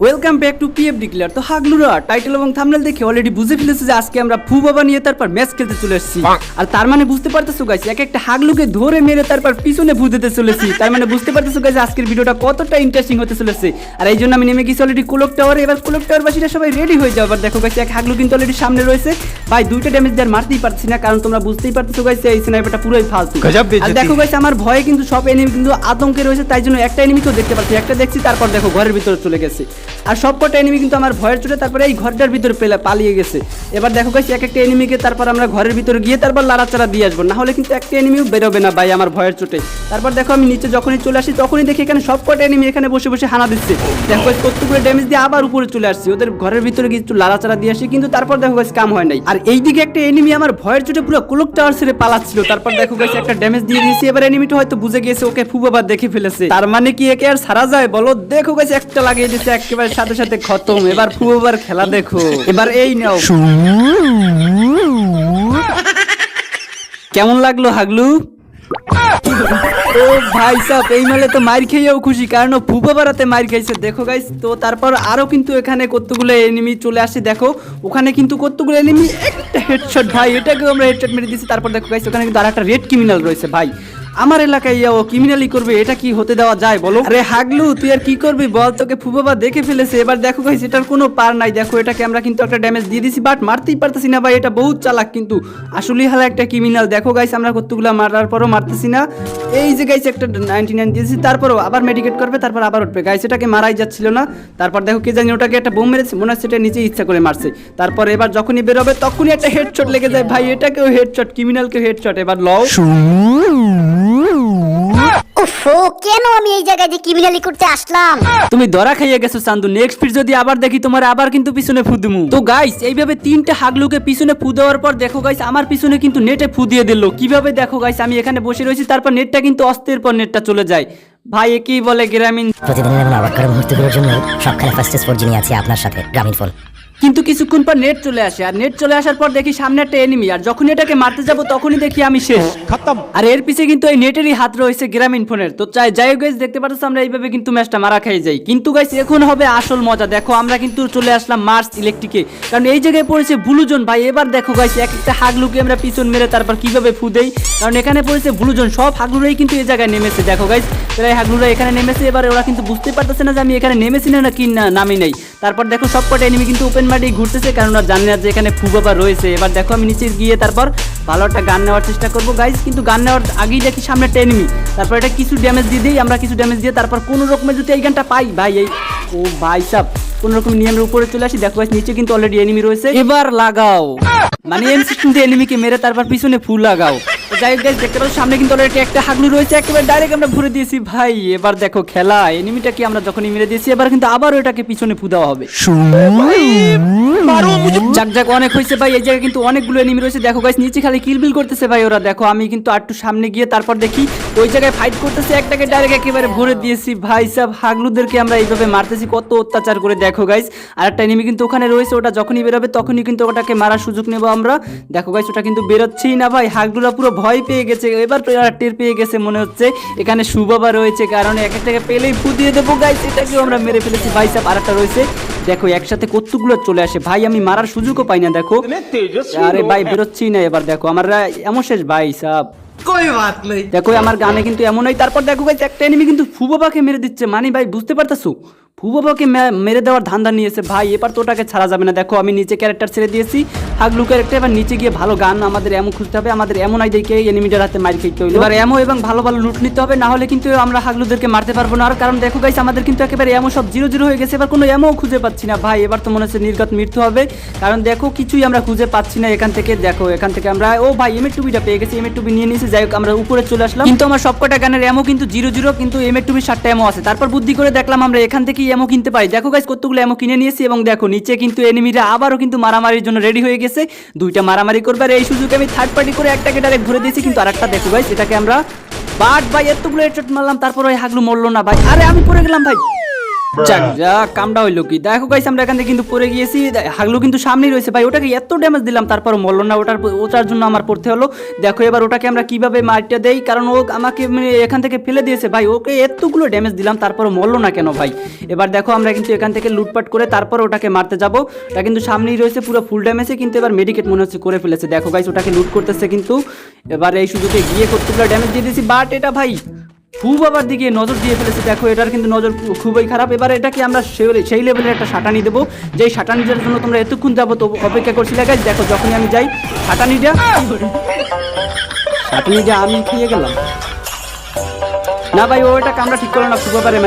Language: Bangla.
Welcome back to PF declare তো হাগলুরা টাইটেল এবং থামনেল দেখে অলরেডি বুঝে ফেলেছে যে আজকে আমরা ফু বাবা নিয়ে তারপর ম্যাচ খেলতে চলে এসেছি। আর তার মানে বুঝতে পারতেছো গাইস এক একটা হাগলুকে ধরে মেরে তারপর পিছনে ভূ দিতে চলেছি তার মানে বুঝতে পারতেছো গাইস আজকের ভিডিওটা কতটা ইন্টারেস্টিং হতে চলেছে আর এই জন্য আমি নেমে গেছি অলরেডি কোলক টাওয়ারে এবার কোলক টাওয়ার বাসীরা সবাই রেডি হয়ে যাও। এবার দেখো গাইস এক হাগলু কিন্তু অলরেডি সামনে রয়েছে। ভাই দুইটা ড্যামেজ দেওয়ার মারতেই পারছি না কারণ তোমরা বুঝতেই পারতেছো গাইস এই স্নাইপারটা পুরোই ফালতু। আর দেখো গাইস আমার ভয়ে কিন্তু সব এনিমি কিন্তু আতঙ্কে রয়েছে তাই জন্য একটা এনিমিকেও দেখতে পাচ্ছি একটা দেখছি তারপর দেখো ঘরের ভিতরে চলে গেছে। আর সবকটা এনিমি কিন্তু আমার ভয়ের চোটে, তারপরে এই ঘরটার ভিতরে পেলে পালিয়ে গেছে। এবার দেখো গাইস এক একটা এনিমিকে তারপর আমরা ঘরের ভিতরে গিয়ে তারপর লাড়াচাড়া দিয়ে আসব। না হলে কিন্তু একটা এনিমিও বেরোবে না ভাই আমার ভয়ের চোটে। তারপর দেখো আমি নিচে যখনই চলে আসি, তখনই দেখি এখানে সবকটা এনিমি এখানে বসে বসে হানা দিচ্ছে। দেখো গাইস কতগুলো ড্যামেজ দিয়ে আবার উপরে চলে আসছি। ওদের ঘরের ভিতরে গিয়ে একটু লাড়াচাড়া দিয়ে আসি, কিন্তু তারপর দেখো গাইস কাম হয় নাই। আর এইদিকে একটা এনিমি আমার ভয়ের চোটে পুরো কুলক টাওয়ার ছেড়ে পালাচ্ছিল। তারপর দেখো গাইস একটা ড্যামেজ দিয়ে দিয়েছি। এবার এনিমিটা হয়তো বুঝে গিয়েছে, ওকে ফুবাবার দেখে ফেলেছে। তার মানে কি একে আর সারা যায়? বলো, দেখো গাইস একটা লাগিয়ে দিয়েছে, একেবারে সাথে সাথে খতম, এবার ফুবাবার খেলা দেখো। এবার এই নাও। কেমন লাগল হাগলু? ও ভাই সাহ এই মালে তো মার খেয়েও খুশি, কারণ ফুপা বাড়াতে মার খাইছে। দেখো গাইস তো তারপর আরও কিন্তু এখানে কতগুলো এনিমি চলে আসে, দেখো। ওখানে কিন্তু কতগুলো এনিমি একটা হেডশট ভাই এটাকে আমরা হেডশট মেরে দিয়েছি। তারপর দেখো গাইস ওখানে কিন্তু আরেকটা রেড ক্রিমিনাল রয়েছে, ভাই। আমার এলাকায় ইয়া ও ক্রিমিনালি করবে এটা কি হতে দেওয়া যায় বলো? আরে হাগলু তুই আর কি করবি বল? তোকে ফুবাবা দেখে ফেলেছে এবার দেখো গাইস এটার কোনো পার নাই। দেখো এটাকে আমরা কিন্তু একটা ড্যামেজ দিয়ে দিছি বাট মারতেই পারতেছি না ভাই এটা বহুত চালাক কিন্তু। আসলেই হালা একটা ক্রিমিনাল দেখো গাইস আমরা কতগুলা মারার পরও মারতেছি না। এই যে গাইস একটা নাইনটি নাইন দিয়েছি তারপরও আবার মেডিকেট করবে তারপর আবার উঠবে। গাইস এটাকে মারাই যাচ্ছিল না। তারপর দেখো কে জানি ওটাকে একটা বোম মেরেছে মনে হচ্ছে এটা নিচে ইচ্ছা করে মারছে। তারপর এবার যখনই বেরোবে তখনই একটা হেডশট লেগে যায়। ভাই এটাকেও হেডশট ক্রিমিনালকেও হেডশট এবার লও। উফো কেন আমি এই জায়গায় যে ক্রিমিনালি করতে আসলাম? তুমি ধরা খাইয়ে গেছো চান্দু। নেক্সট ফির যদি আবার দেখি তোমার আবার কিন্তু পিছনে ফু দিমু। তো গাইস এইভাবে তিনটা হাগলুকে পিছনে ফু দেওয়ার পর দেখো গাইস আমার পিছনে কিন্তু নেটে ফু দিয়ে দিল। কীভাবে দেখো গাইস আমি এখানে বসে রয়েছি তারপর নেটটা কিন্তু অস্তের পর নেটটা চলে যায়। ভাই একেই বলে গ্রামীণ প্রতিদিনের এমন অবাক করা মুহূর্তগুলোর জন্য সব খেলা ফার্স্টেজ ফোর যিনি আছে আপনার সাথে গ্রামীণ ফোন কিন্তু কিছুক্ষণ পর নেট চলে আসে আর নেট চলে আসার পর দেখি সামনে একটা এনিমি আর যখন এটাকে মারতে যাব তখনই দেখি আমি শেষ। খতম। আর এর পিছে কিন্তু এই নেটেরই হাত রয়েছে গ্রামীণ ফোনের। তো চাই যাই হোক guys, দেখতে পাচ্ছ আমরা এইভাবে কিন্তু ম্যাচটা মারা খাই যাই। কিন্তু গাইস এখন হবে আসল মজা। দেখো আমরা কিন্তু চলে আসলাম মার্স ইলেকট্রিকে কারণ এই জায়গায় পড়েছে ব্লুজন। ভাই এবার দেখো গাইস এক একটা হাগলুকে আমরা পিছন মেরে তারপর কীভাবে ফু দেই। কারণ এখানে পড়েছে ব্লুজন। সব হাগলুরাই কিন্তু এই জায়গায় নেমেছে। দেখো গাইস প্রায় হাগলুরা এখানে নেমেছে। এবার ওরা কিন্তু বুঝতে পারতেছে না যে আমি এখানে নেমেছি না না কি না নামি নাই। তারপর দেখো সব কটা এনিমি কিন্তু ওপেন মাঠে ঘুরতেছে, কারণ ওরা জানে না যে এখানে ফুবাবা রয়েছে। এবার দেখো আমি নিচে গিয়ে তারপর ভালো একটা গান নেওয়ার চেষ্টা করব। গাইস কিন্তু গান নেওয়ার আগেই দেখি সামনে একটা এনিমি তারপর এটা কিছু ড্যামেজ দিয়ে দিই, আমরা কিছু ড্যামেজ দিয়ে তারপর কোনো রকমের যদি এই গানটা পাই, ভাই, এই ও ভাই সাব, কোন রকম নিয়মের উপরে চলে আসি। দেখো নিচে কিন্তু অলরেডি এনিমি রয়েছে। এবার লাগাও। মানে এম সিস্টেম এনিমিকে মেরে তারপর পিছনে ফুল লাগাও। যাই হোক দেখতে পাচ্ছ, সামনে কিন্তু অলরেডি একটা হাগলু রয়েছে, একেবারে ডাইরেক্ট আমরা ঘুরে দিয়েছি। ভাই, এবার দেখো খেলা এনিমিটা কি আমরা যখনই মেরে দিয়েছি, এবার কিন্তু আবারও এটাকে পিছনে ফু দেওয়া হবে। যাক যাক, অনেক হয়েছে ভাই, এই জায়গায় কিন্তু অনেকগুলো এনিমি রয়েছে। দেখো গাইস নিচে খালি কিলবিল করতেছে ভাই ওরা। দেখো, আমি কিন্তু আরটু সামনে গিয়ে তারপর দেখি, ওই জায়গায় ফাইট করতেছে, একটাকে ডাইরেক্ট একেবারে ভরে দিয়েছি। ভাই, সব হাগলুদেরকে আমরা এইভাবে মারতেছি, কত অত্যাচার করে। দেখো গাইস আর একটা এনিমি কিন্তু ওখানে রয়েছে, ওটা যখনই বেরোবে তখনই কিন্তু ওটাকে মারার সুযোগ নেব আমরা। দেখো গাইস ওটা কিন্তু বেরোচ্ছেই না ভাই, হাগলুরা পুরো ভয় পেয়ে গেছে। এবার তো এরা টের পেয়ে গেছে মনে হচ্ছে এখানে সুবাবা রয়েছে। কারণ এক একটাকে পেলেই ফু দিয়ে দেবো গাইস এটাকেও আমরা মেরে ফেলেছি। ভাই সাহেব আর একটা রয়েছে। দেখো একসাথে কতগুলো চলে আসে। ভাই আমি মারার সুযোগও পাই না দেখো। আরে ভাই বেরোচ্ছি না এবার দেখো। আমার এমন শেষ ভাই সাহ দেখো আমার গানে কিন্তু এমনই তারপর দেখো ভাই একটা এনিমি কিন্তু ফুবাবাকে মেরে দিচ্ছে। মানে ভাই বুঝতে পারতেছো? ফুবাবাকে মেরে দেওয়ার ধান্দা নিয়েছে ভাই এবার তো ওটাকে ছাড়া যাবে না। দেখো আমি নিচে ক্যারেক্টার ছেড়ে দিয়েছি। হাগলু ক্যারেক্টার এবার নিচে গিয়ে ভালো গান আমাদের এমন খুঁজতে হবে আমাদের এমন আইডিয়াকে এনিমিটার হাতে মারি খেতে হবে এবার এমন এবং ভালো ভালো লুট নিতে হবে না হলে কিন্তু আমরা হাগলুদেরকে মারতে পারব না। আর কারণ দেখো গাইস আমাদের কিন্তু একেবারে এমন সব জিরো জিরো হয়ে গেছে এবার কোনো এমও খুঁজে পাচ্ছি না। ভাই এবার তো মনে হচ্ছে নির্গত মৃত্যু হবে। কারণ দেখো কিছুই আমরা খুঁজে পাচ্ছি না এখান থেকে। দেখো এখান থেকে আমরা ও ভাই এম টুবিটা পেয়ে গেছি। এম টুবি নিয়ে নিয়েছি যাই হোক আমরা উপরে চলে আসলাম। কিন্তু আমার সবকটা গানের এমও কিন্তু জিরো জিরো কিন্তু এম টুবির সাতটা এমও আছে। তারপর বুদ্ধি করে দেখলাম আমরা এখান থেকেই এমও কিনতে পারি। দেখো গাইস কতগুলো এমও কিনে নিয়েছি এবং দেখো নিচে কিন্তু এনিমিরা আবারও কিন্তু মারামারির জন্য রেডি হয়ে গেছে। দুইটা মারামারি করবে। আর এই সুযোগে আমি থার্ড পার্টি করে একটাকে ডাইরেক্ট ঘুরে দিয়েছি, কিন্তু আরেকটা দেখো ভাই এটাকে আমরা বাট ভাই এতগুলো হেডশট মারলাম, তারপর ওই হাগলু মরলো না ভাই। আরে আমি পড়ে গেলাম ভাই। যাক, যা কামটা হইল কি? দেখো গাইস আমরা এখান থেকে কিন্তু পড়ে গিয়েছি। হাগলু কিন্তু সামনেই রয়েছে। ভাই, ওটাকে এত ড্যামেজ দিলাম, তারপর মরলো না। ওটার ওটার জন্য আমার পড়তে হলো। দেখো, এবার ওটাকে আমরা কীভাবে মারটা দেই? কারণ ও আমাকে মানে এখান থেকে ফেলে দিয়েছে। ভাই, ওকে এতগুলো ড্যামেজ দিলাম, তারপর মরলো না কেন ভাই? এবার দেখো, আমরা কিন্তু এখান থেকে লুটপাট করে তারপর ওটাকে মারতে যাব। এটা কিন্তু সামনেই রয়েছে, পুরো ফুল ড্যামেজে কিন্তু এবার মেডিকেট মনে হচ্ছে করে ফেলেছে। দেখো গাইস ওটাকে লুট করতেছে কিন্তু। এবার এই সুযোগে গিয়ে কতগুলো ড্যামেজ দিয়ে দিয়েছি। বাট এটা ভাই খুব আবার দিকে নজর দিয়ে ফেলেছে। দেখো, এটার কিন্তু নজর খুবই খারাপ। এবার এটাকে আমরা সেই- লেভেলের একটা সাটানি দেবো। যেই সাটানিটার জন্য তোমরা এতক্ষণ যাব তো অপেক্ষা করছিলে গাছ দেখো, যখনই আমি যাই, সাটানিটা সাটানিটা আমি খেয়ে গেলাম। না ভাই ওটা কামড়া ঠিক করো না, খুব ব্যাপারে